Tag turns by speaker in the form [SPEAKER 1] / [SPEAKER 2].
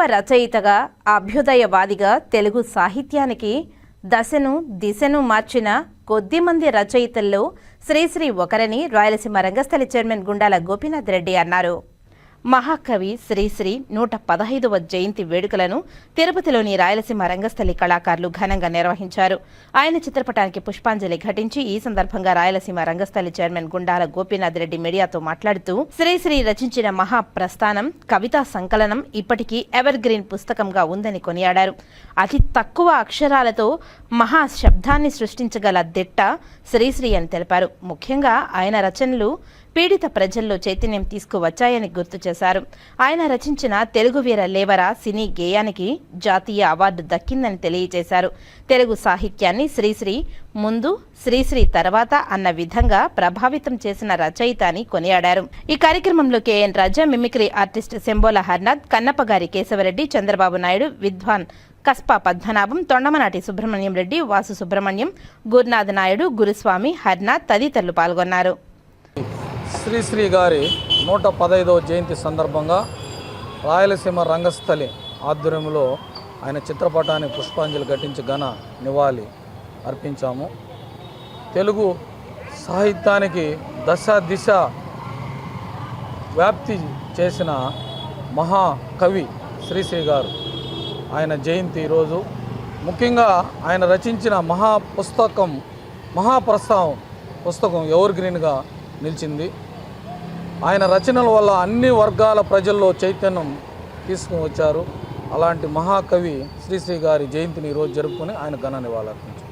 [SPEAKER 1] విప్లవ రచయితగా అభ్యుదయవాదిగా తెలుగు సాహిత్యానికి దశను దిశను మార్చిన కొద్దిమంది రచయితల్లో శ్రీశ్రీ ఒకరని రాయలసీమ రంగస్థలి చైర్మన్ గుండాల గోపీనాథ్ రెడ్డి అన్నారు. మహాకవి శ్రీశ్రీ నూట పదహైదవ జయంతి వేడుకలను తిరుపతిలోని రాయలసీమ రంగస్థలి కళాకారులు ఘనంగా నిర్వహించారు. ఆయన చిత్రపటానికి పుష్పాంజలి ఘటించి ఈ సందర్భంగా రాయలసీమ రంగస్థలి చైర్మన్ గుండాల గోపీనాథ్ రెడ్డి మీడియాతో మాట్లాడుతూ శ్రీశ్రీ రచించిన మహా ప్రస్థానం కవితా సంకలనం ఇప్పటికీ ఎవర్ గ్రీన్ పుస్తకంగా ఉందని కొనియాడారు. అతి తక్కువ అక్షరాలతో మహా శబ్దాన్ని సృష్టించగల దిట్ట శ్రీశ్రీ అని తెలిపారు. ముఖ్యంగా ఆయన రచనలు పీడిత ప్రజల్లో చైతన్యం తీసుకువచ్చాయని గుర్తు చేశారు. ఆయన రచించిన తెలుగు వీర లేవరా సినీ గేయానికి జాతీయ అవార్డు దక్కిందని తెలియజేశారు. తెలుగు సాహిత్యాన్ని శ్రీశ్రీ ముందు శ్రీశ్రీ తర్వాత అన్న విధంగా ప్రభావితం చేసిన రచయిత అని కొనియాడారు. ఈ కార్యక్రమంలో KN Raja mimicry artist Shambola Harnath Kannappagari Keshavareddy Chandrababu Naidu విద్వాన్ కస్పా పద్మనాభం తొండమనాటి సుబ్రహ్మణ్యం రెడ్డి వాసు సుబ్రహ్మణ్యం గురునాథ్ నాయుడు గురుస్వామి హర్నాథ్ తదితరులు పాల్గొన్నారు.
[SPEAKER 2] శ్రీశ్రీ గారి నూట పదైదవ జయంతి సందర్భంగా రాయలసీమ రంగస్థలి ఆధ్వర్యంలో ఆయన చిత్రపటాన్ని పుష్పాంజలి ఘటించి ఘన నివాళి అర్పించాము. తెలుగు సాహిత్యానికి దశ దిశ వ్యాప్తి చేసిన మహాకవి శ్రీశ్రీ గారు ఆయన జయంతి ఈరోజు ముఖ్యంగా ఆయన రచించిన మహా పుస్తకం మహాప్రస్థావం పుస్తకం ఎవర్ గ్రీన్గా నిలిచింది. ఆయన రచనల వల్ల అన్ని వర్గాల ప్రజల్లో చైతన్యం తీసుకుని వచ్చారు అలాంటి మహాకవి శ్రీశ్రీ గారి జయంతిని ఈరోజు జరుపుకొని ఆయన ఘన నివాళులర్పించారు.